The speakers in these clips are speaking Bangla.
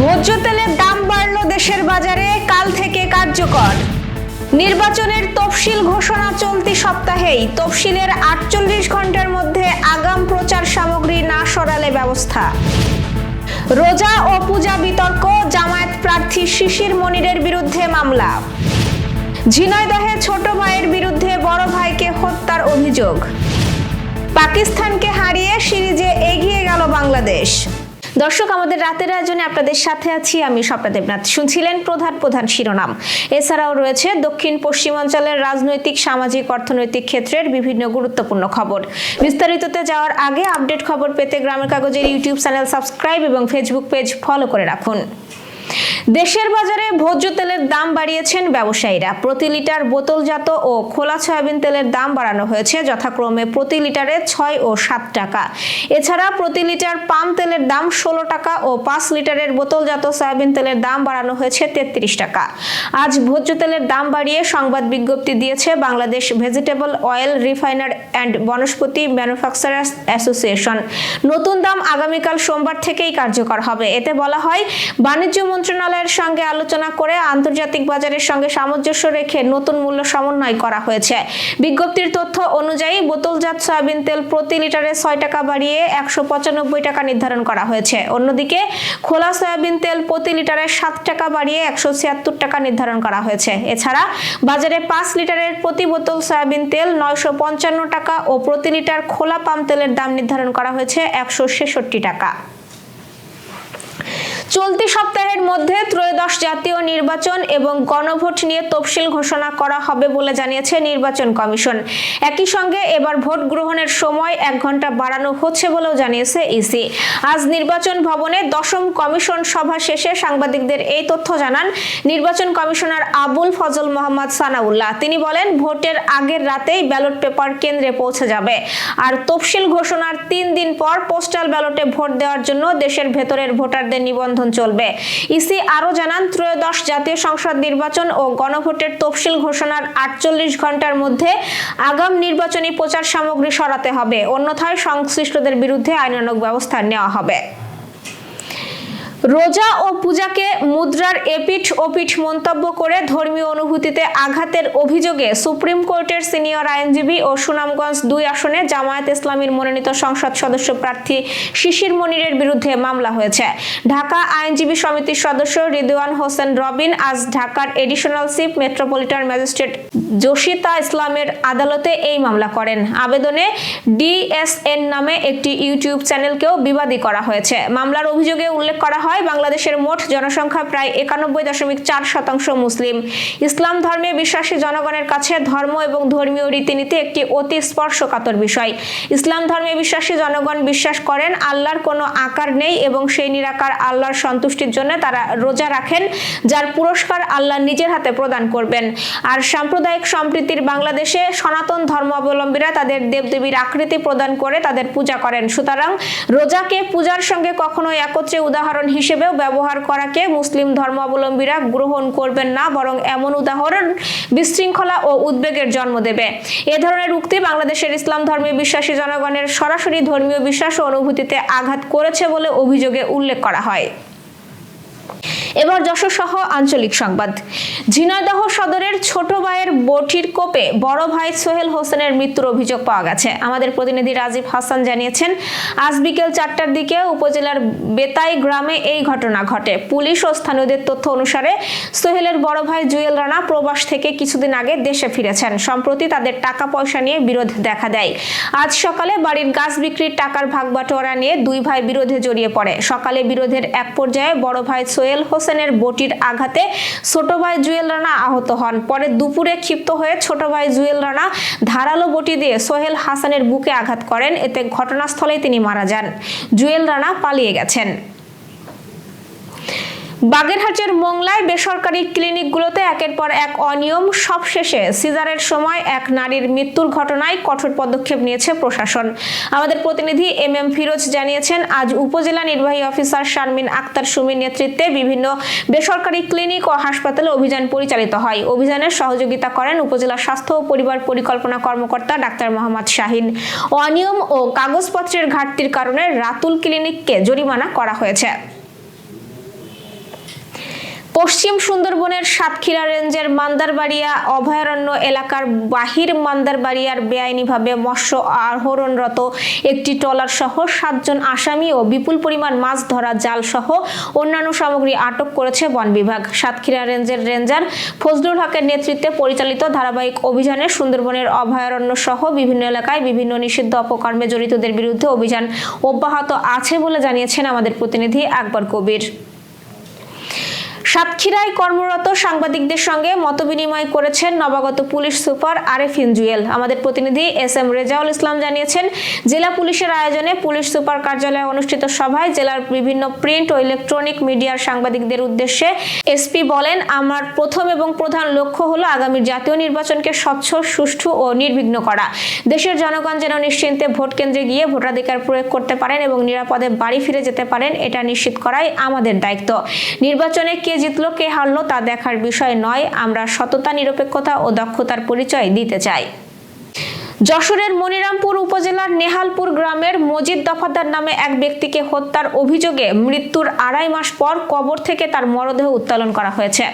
ভোজ্য তেলের দাম বাড়ল দেশের বাজারে, কাল থেকে কার্যকর। নির্বাচনের তফসিল ঘোষণা চলতি সপ্তাহেই তফসিলের আটচল্লিশ ঘণ্টার মধ্যে আগাম প্রচার সামগ্রী না সরালে ব্যবস্থা। রোজা ও পূজা বিতর্ক, জামায়াত প্রার্থী শিশির মনিরের বিরুদ্ধে মামলা। ঝিনাইদহে ছোট ভাইয়ের বিরুদ্ধে বড় ভাইকে হত্যার অভিযোগ। পাকিস্তানকে হারিয়ে সিরিজে এগিয়ে গেল বাংলাদেশ। দর্শক, আমাদের রাতের আয়োজনে আপনাদের সাথে আছি আমি স্বপ্না দেবনাথ। শুনছিলেন প্রধান প্রধান শিরোনাম। এছাড়াও রয়েছে দক্ষিণ পশ্চিমাঞ্চলের রাজনৈতিক, সামাজিক, অর্থনৈতিক ক্ষেত্রের বিভিন্ন গুরুত্বপূর্ণ খবর। বিস্তারিততে যাওয়ার আগে আপডেট খবর পেতে গ্রামের কাগজের ইউটিউব চ্যানেল সাবস্ক্রাইব এবং ফেসবুক পেজ ফলো করে রাখুন। দেশের বাজারে ভোজ্য তেলের দাম বাড়িয়েছেন ব্যবসায়ীরা। প্রতি লিটার বোতলজাত ও খোলা সয়াবিন তেলের দাম বাড়ানো হয়েছে, যথাক্রমে প্রতি লিটারে ছয় ও সাত টাকা। এছাড়া প্রতি লিটার পাম তেলের দাম ষোলো টাকা ও পাঁচ লিটারের বোতলজাত সয়াবিন তেলের দাম বাড়ানো হয়েছে তেত্রিশ টাকা। আজ ভোজ্য তেলের দাম বাড়িয়ে সংবাদ বিজ্ঞপ্তি দিয়েছে Bangladesh vegetable oil refiner and vanaspati manufacturers association. নতুন দাম আগামীকাল সোমবার থেকেই কার্যকর হবে। এতে বলা হয়, বাণিজ্য মন্ত্রণালয়ের সঙ্গে আলোচনা করে আন্তর্জাতিক বাজারের সঙ্গে সামঞ্জস্য রেখে নতুন মূল্য সমন্বয় করা হয়েছে। বিজ্ঞপ্তির তথ্য অনুযায়ী বোতলজাত সয়াবিন তেল প্রতি লিটারে ছয় টাকা বাড়িয়ে একশো পঁচানব্বই টাকা নির্ধারণ করা হয়েছে। অন্যদিকে খোলা সয়াবিন তেল প্রতি লিটারে সাত টাকা বাড়িয়ে একশো ছিয়াত্তর টাকা নির্ধারণ করা হয়েছে। এছাড়া বাজারে পাঁচ লিটারের প্রতি বোতল সয়াবিন তেল নয়শো পঞ্চান্ন টাকা ও প্রতি লিটার খোলা পাম তেলের দাম নির্ধারণ করা হয়েছে একশো ছেষট্টি টাকা। চলতি সপ্তাহের মধ্যে ত্রয়োদশ জাতীয় নির্বাচন এবং গণভোট নিয়ে তফসিল ঘোষণা করা হবে বলে জানিয়েছে নির্বাচন কমিশন। একই সঙ্গে এবার ভোট গ্রহণের সময় এক ঘণ্টা বাড়ানো হচ্ছে বলেও জানিয়েছে ইসি। আজ নির্বাচন ভবনে দশম কমিশন সভা শেষে সাংবাদিকদের এই তথ্য জানান নির্বাচন কমিশনার আবুল ফজল মোহাম্মদ সানাউল্লাহ। তিনি বলেন, ভোটের আগের রাতেই ব্যালট পেপার কেন্দ্রে পৌঁছে যাবে। আর তফসিল ঘোষণার তিন দিন পর পোস্টাল ব্যালটে ভোট দেওয়ার জন্য দেশের ভেতরের ভোটারদের নিবন্ধন চলবে। ইসি আরও জানান, ত্রয়োদশ জাতীয় সংসদ নির্বাচন ও গণভোটের তফসিল ঘোষণার আটচল্লিশ ঘণ্টার মধ্যে আগাম নির্বাচনী প্রচার সামগ্রী সরাতে হবে। অন্যথায় সংশ্লিষ্টদের বিরুদ্ধে আইনানক ব্যবস্থা নেওয়া হবে। রোজা ও পূজাকে মুদ্রার এপিঠ ওপিঠ মন্তব্য করে ধর্মীয় অনুভূতিতে আঘাতের অভিযোগে সুপ্রিম কোর্টের সিনিয়র আইনজীবী ও সুনামগঞ্জ দুই আসনে জামায়াত ইসলামীর মনোনীত সংসদ সদস্য প্রার্থী শিশির মনিরের বিরুদ্ধে মামলা হয়েছে। ঢাকা আইনজীবী সমিতির সদস্য রিদওয়ান হোসেন রবিন আজ ঢাকার additional chief metropolitan magistrate Jasita ইসলামের আদালতে এই মামলা করেন। আবেদনে ডিএসএন নামে একটি ইউটিউব চ্যানেলকেও বিবাদী করা হয়েছে। মামলার অভিযোগে উল্লেখ করা হয় বাংলাদেশের মোট জনসংখ্যা প্রায় একানব্বই দশমিক চার শতাংশ মুসলিম। ইসলাম ধর্মে বিশ্বাসী জনগণের কাছে ধর্ম এবং ধর্মীয় রীতিনীতি একটি অতি স্পর্শকাতর বিষয়। ইসলাম ধর্মে বিশ্বাসী জনগণ বিশ্বাস করেন, আল্লাহর কোনো আকার নেই এবং সেই নিরাকার আল্লাহর সন্তুষ্টির জন্য তারা রোজা রাখেন, যার পুরস্কার আল্লাহ নিজের হাতে প্রদান করবেন। আর সাম্প্রদায়িক সম্প্রীতির বাংলাদেশে সনাতন ধর্মাবলম্বীরা তাদের দেবদেবীর আকৃতি প্রদান করে তাদের পূজা করেন। সুতরাং রোজাকে পূজার সঙ্গে কখনোই একত্রে উদাহরণ হিসেবেও ব্যবহার করাকে মুসলিম ধর্মাবলম্বীরা গ্রহণ করবেন না, বরং এমন উদাহরণ বিশৃঙ্খলা ও উদ্বেগের জন্ম দেবে। এ ধরনের উক্তি বাংলাদেশের ইসলাম ধর্মে বিশ্বাসী জনগণের সরাসরি ধর্মীয় বিশ্বাস ও অনুভূতিতে আঘাত করেছে বলে অভিযোগে উল্লেখ করা হয়। এবার যশোর সহ আঞ্চলিক সংবাদ। ঝিনাইদহ সদরের বটির কোপে বড় ভাই সোহেল হোসেনের মৃত্যুর অভিযোগ পাওয়া গেছে। আমাদের প্রতিনিধি রাজীব হাসান জানিয়েছেন, আজ বিকেল চারটার দিকে উপজেলার বেতাই গ্রামে এই ঘটনা ঘটে। পুলিশ ও স্থানীয়দের তথ্য অনুসারে সোহেলের বড় ভাই জুয়েল রানা প্রবাস থেকে কিছুদিন আগে দেশে ফিরেছেন। সম্প্রতি তাদের টাকা পয়সা নিয়ে বিরোধ দেখা দেয়। আজ সকালে বাড়ির গাছ বিক্রির টাকার ভাগ বাটোয়ারা নিয়ে দুই ভাই বিরোধে জড়িয়ে পড়ে। সকালে বিরোধের এক পর্যায়ে বড় ভাই সোহেল হোসেনের বটির আঘাতে ছোট ভাই জুয়েল রানা আহত হন। পরে দুপুরে ক্ষিপ্ত হয়ে ছোট ভাই জুয়েল রানা ধারালো বটি দিয়ে সোহেল হাসানের বুকে আঘাত করেন। এতে ঘটনাস্থলেই তিনি মারা যান। জুয়েল রানা পালিয়ে গেছেন। বাগেরহাটের মোংলায় বেসরকারি ক্লিনিকগুলোতে একের পর এক অনিয়ম, সবশেষে সিজারের সময় এক নারীর মৃত্যুর ঘটনায় কঠোর পদক্ষেপ নিয়েছে প্রশাসন। আমাদের প্রতিনিধি এম এম ফিরোজ জানিয়েছেন, আজ উপজেলা নির্বাহী অফিসার শারমিন আক্তার সুমির নেতৃত্বে বিভিন্ন বেসরকারি ক্লিনিক ও হাসপাতালে অভিযান পরিচালিত হয়। অভিযানের সহযোগিতা করেন উপজেলা স্বাস্থ্য ও পরিবার পরিকল্পনা কর্মকর্তা ডাক্তার মোহাম্মদ শাহিন। অনিয়ম ও কাগজপত্রের ঘাটতির কারণে রাতুল ক্লিনিককে জরিমানা করা হয়েছে। পশ্চিম সুন্দরবনের সাতক্ষীরা রেঞ্জের মান্দারবাড়িয়া অভয়ারণ্য এলাকার বাহির মান্দারবাড়িয়ার বেআইনিভাবে মৎস্য আহরণরত একটি ট্রলার সহ সাতজন আসামি ও বিপুল পরিমাণ মাছ ধরা জাল সহ অন্যান্য সামগ্রী আটক করেছে বন বিভাগ। সাতক্ষীরা রেঞ্জের রেঞ্জার ফজলুল হকের নেতৃত্বে পরিচালিত ধারাবাহিক অভিযানে সুন্দরবনের অভয়ারণ্য সহ বিভিন্ন এলাকায় বিভিন্ন নিষিদ্ধ অপকর্মে জড়িতদের বিরুদ্ধে অভিযান অব্যাহত আছে বলে জানিয়েছেন আমাদের প্রতিনিধি আকবর কবির। সাতক্ষীরায় কর্মরত সাংবাদিকদের সঙ্গে মতবিনিময় করেছেন নবাগত পুলিশ সুপার আরেফিন জুয়েল আমাদের প্রতিনিধি এস এম রেজাউল ইসলাম জানিয়েছেন, জেলা পুলিশের আয়োজনে পুলিশ সুপার কার্যালয়ে অনুষ্ঠিত সভায় জেলার বিভিন্ন প্রিন্ট ও ইলেকট্রনিক মিডিয়ার সাংবাদিকদের উদ্দেশ্যে এসপি বলেন, আমার প্রথম এবং প্রধান লক্ষ্য হলো আগামী জাতীয় নির্বাচনকে স্বচ্ছ, সুষ্ঠু ও নির্বিঘ্ন করা। দেশের জনগণ যেন নিশ্চিন্তে ভোট কেন্দ্রে গিয়ে ভোটাধিকার প্রয়োগ করতে পারেন এবং নিরাপদে বাড়ি ফিরে যেতে পারেন, এটা নিশ্চিত করাই আমাদের দায়িত্ব। নির্বাচনে কে জিতলো, কে হারলো তা দেখার বিষয় নয়। আমরা সততা, নিরপেক্ষতা ও দক্ষতার পরিচয় দিতে চাই। যশোরের মনিরামপুর উপজেলার নেহালপুর গ্রামের মজিদ দফাদার নামে এক ব্যক্তিকে হত্যার অভিযোগে মৃত্যুর আড়াই মাস পর কবর থেকে তার মরদেহ উত্তোলন করা হয়েছে।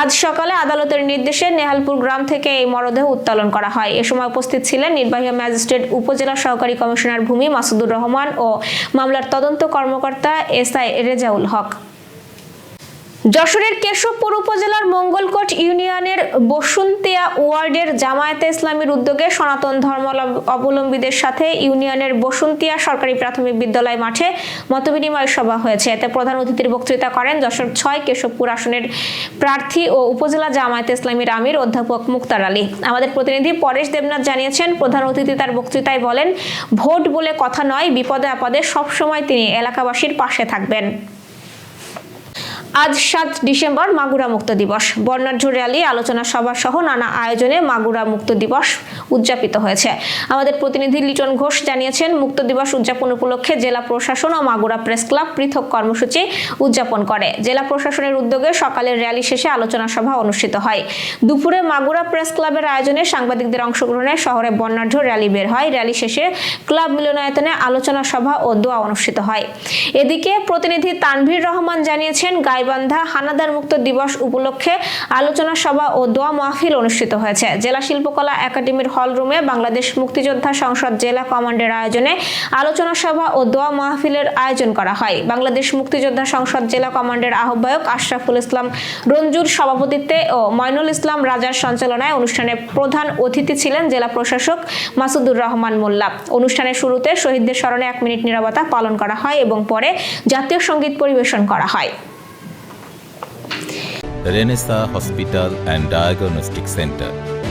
আজ সকালে আদালতের নির্দেশে নেহালপুর গ্রাম থেকে এই মরদেহ উত্তোলন করা হয়। এ সময় উপস্থিত ছিলেন নির্বাহী ম্যাজিস্ট্রেট, উপজেলা সহকারী কমিশনার ভূমি মাসুদুর রহমান ও মামলার তদন্ত কর্মকর্তা এস আই রেজাউল হক। যশোরের কেশবপুর উপজেলার মঙ্গলকোট ইউনিয়নের বসুন্তিয়া ওয়ার্ডের জামায়াতে ইসলামীর উদ্যোগে সনাতন ধর্ম অবলম্বীদের সাথে ইউনিয়নের বসুন্তিয়া সরকারি প্রাথমিক বিদ্যালয় মাঠে মতবিনিময় সভা হয়েছে। এতে প্রধান অতিথির বক্তৃতা করেন যশোর ছয় কেশবপুর আসনের প্রার্থী ও উপজেলা জামায়াতে ইসলামীর আমির অধ্যাপক মুক্তার আলী। আমাদের প্রতিনিধি পরেশ দেবনাথ জানিয়েছেন, প্রধান অতিথি তার বক্তৃতায় বলেন, ভোট বলে কথা নয়, বিপদে আপদে সবসময় তিনি এলাকাবাসীর পাশে থাকবেন। আজ সাত ডিসেম্বর মাগুরা মুক্ত দিবস। বর্ণাঢ্য র্যালি, আলোচনা সভা সহ নানা আয়োজনে মাগুরা মুক্ত দিবস উদযাপিত হয়েছে। আমাদের প্রতিনিধি লিটন ঘোষ জানিয়েছেন, মুক্ত দিবস উদযাপন উপলক্ষে জেলা প্রশাসন ও মাগুরা প্রেস ক্লাব পৃথক কর্মসূচি উদযাপন করে। জেলা প্রশাসনের উদ্যোগে সকালের র্যালি শেষে আলোচনা সভা অনুষ্ঠিত হয়। দুপুরে মাগুরা প্রেস ক্লাবের আয়োজনে সাংবাদিকদের অংশগ্রহণে শহরে বর্ণাঢ্য র্যালি বের হয়। র্যালি শেষে ক্লাব মিলনায়তনে আলোচনা সভা ও দোয়া অনুষ্ঠিত হয়। এদিকে প্রতিনিধি তানভীর রহমান জানিয়েছেন, গাইবান্ধা হানাদার মুক্ত দিবস উপলক্ষে আলোচনা সভা ও দোয়া মাহফিল অনুষ্ঠিত হয়েছে। জেলা শিল্পকলা একাডেমির হল রুমে বাংলাদেশ মুক্তিযোদ্ধা সংসদ জেলা কমান্ডের আয়োজনে আলোচনা সভা ও দোয়া মাহফিলের আয়োজন করা হয়। বাংলাদেশ মুক্তিযোদ্ধা সংসদ জেলা কমান্ডের আহ্বায়ক আশরাফুল ইসলাম রঞ্জুর সভাপতিত্বে ও ময়নুল ইসলাম রাজার সঞ্চালনায় অনুষ্ঠানে প্রধান অতিথি ছিলেন জেলা প্রশাসক মাসুদুর রহমান মোল্লা। অনুষ্ঠানের শুরুতে শহীদদের স্মরণে এক মিনিট নিরাপত্তা পালন করা হয় এবং পরে জাতীয় সংগীত পরিবেশন করা হয়। Renaissance hospital and diagnostic centre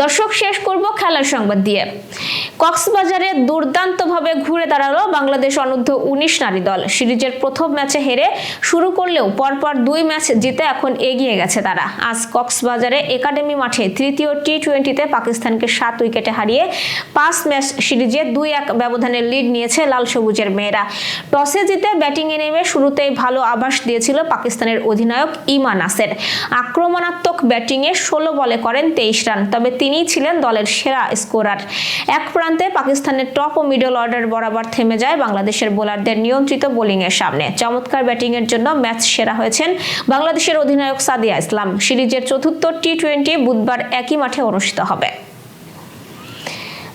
দর্শক, শেষ করব খেলার সংবাদ দিয়ে। কক্সবাজারে দুর্দান্তভাবে ঘুরে দাঁড়াল বাংলাদেশ অনূর্ধ্ব উনিশ নারী দল। সিরিজের প্রথম ম্যাচে হেরে শুরু করলেও পরপর দুই ম্যাচ জিতে এখন এগিয়ে গেছে তারা। আজ কক্সবাজারে একাডেমি মাঠে তৃতীয় টি টোয়েন্টিতে পাকিস্তানকে সাত উইকেটে হারিয়ে পাঁচ ম্যাচ সিরিজে দুই এক ব্যবধানের লিড নিয়েছে লাল সবুজের মেয়েরা। টসে জিতে ব্যাটিংয়ে নেমে শুরুতেই ভালো আভাস দিয়েছিল পাকিস্তানের অধিনায়ক ইমান নাসের। আক্রমণাত্মক ব্যাটিংয়ে ষোলো বলে করেন তেইশ রান, তবে তিনিই ছিলেন দলের সেরা স্কোরার। এক প্রান্তে পাকিস্তানের টপ ও মিডল অর্ডার বরাবর থেমে যায় বাংলাদেশের বোলারদের নিয়ন্ত্রিত বোলিংয়ের সামনে। চমৎকার ব্যাটিংয়ের জন্য ম্যাচ সেরা হয়েছেন বাংলাদেশের অধিনায়ক সাদিয়া ইসলাম। সিরিজের চতুর্থ টি টোয়েন্টি বুধবার একই মাঠে অনুষ্ঠিত হবে।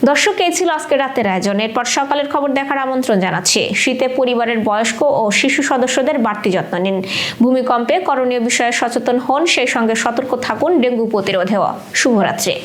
দর্শক, এই ছিল আজকে রাতের আয়োজন। এরপর সকালের খবর দেখার আমন্ত্রণ জানাচ্ছি। শীতে পরিবারের বয়স্ক ও শিশু সদস্যদের বাড়তি যত্ন নিন। ভূমিকম্পে করণীয় বিষয়ে সচেতন হন। সেই সঙ্গে সতর্ক থাকুন ডেঙ্গু প্রতিরোধেও। শুভরাত্রি।